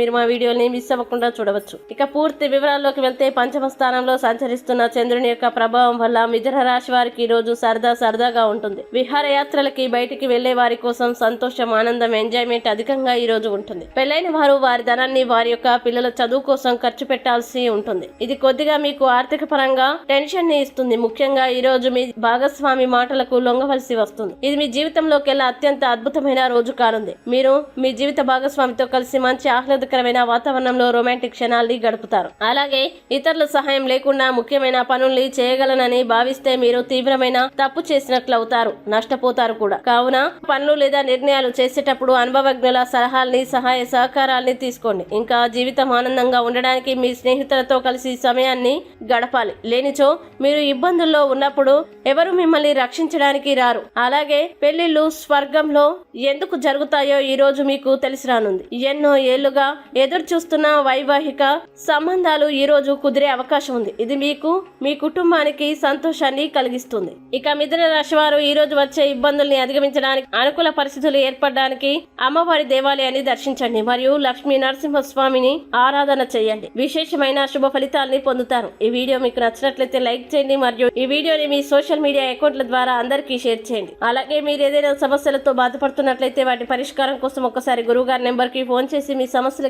మీరు మా వీడియోని మిస్ అవ్వకుండా చూడవచ్చు. ఇక పూర్తి వివరాల్లోకి వెళ్తే పంచమ స్థానంలో సంచరిస్తున్న చంద్రుని యొక్క ప్రభావం వల్ల మిథున రాశి వారికి ఈ రోజు సరదా సరదాగా ఉంటుంది. విహారయాత్రలకి బయటికి వెళ్ళే వారి కోసం సంతోషం ఆనందం ఎంజాయ్మెంట్ అధికంగా ఈ రోజు ఉంటుంది. పెళ్ళైన వారు వారి ధనాన్ని వారి యొక్క పిల్లల చదువు కోసం ఖర్చు పెట్టాల్సి ఉంటుంది. ఇది కొద్దిగా మీకు ఆర్థిక పరంగా టెన్షన్ని ఇస్తుంది. ముఖ్యంగా ఈ రోజు మీ భాగస్వామి మాటలకు లొంగవలసి వస్తుంది. ఇది మీ జీవితంలోకెల్లా అత్యంత అద్భుతమైన రోజు కానుంది. మీరు మీ జీవిత భాగస్వామితో కలిసి మంచి ఆహ్లాదకరమైన వాతావరణంలో రొమాంటిక్ క్షణాల్ని గడుపుతారు. అలాగే ఇతరుల సహాయం లేకుండా ముఖ్యమైన పనుల్ని చేయగలనని భావిస్తే మీరు తీవ్రమైన తప్పు చేసినట్లు అవుతారు నష్టపోతారు కూడా. కావున పనులు లేదా నిర్ణయాలు చేసేటప్పుడు అనుభవజ్ఞుల సలహాల్ని సహాయ సహకారాల్ని తీసుకోండి. ఇంకా జీవితం ఆనందంగా ఉండడానికి మీ స్నేహితులతో కలిసి సమయాన్ని గడపాలి. లేనిచో మీరు ఇబ్బందుల్లో ఉన్నప్పుడు ఎవరు మిమ్మల్ని రక్షించడానికి రారు. అలాగే పెళ్ళిళ్ళు స్వర్గంలో ఎందుకు జరుగుతాయో ఈ రోజు మీకు తెలిసి రానుంది. ఎన్నో ఏళ్ళుగా ఎదురు చూస్తున్న వైవాహిక సంబంధాలు ఈ రోజు కుదిరే అవకాశం ఉంది. ఇది మీకు మీ కుటుంబానికి సంతోషాన్ని కలిగిస్తుంది. ఇక మిథున రాశి వారు ఈ రోజు వచ్చే ఇబ్బందుల్ని అధిగమించడానికి అనుకూల పరిస్థితులు ఏర్పడడానికి అమ్మవారి దేవాలయాన్ని దర్శించండి మరియు లక్ష్మీ నరసింహస్వామిని ఆరాధన చేయండి. విశేషమైన శుభ ఫలితాల్ని పొందుతారు. ఈ వీడియో మీకు నచ్చినట్లయితే లైక్ చేయండి మరియు ఈ వీడియోని మీ సోషల్ మీడియా అకౌంట్ల ద్వారా అందరికీ షేర్ చేయండి. అలాగే మీరు ఏదైనా సమస్యలతో బాధపడుతున్నట్లయితే వాటి పరిష్కారం కోసం ఒకసారి గురువు గారి నెంబర్కి ఫోన్ చేసి మీ సమస్యలు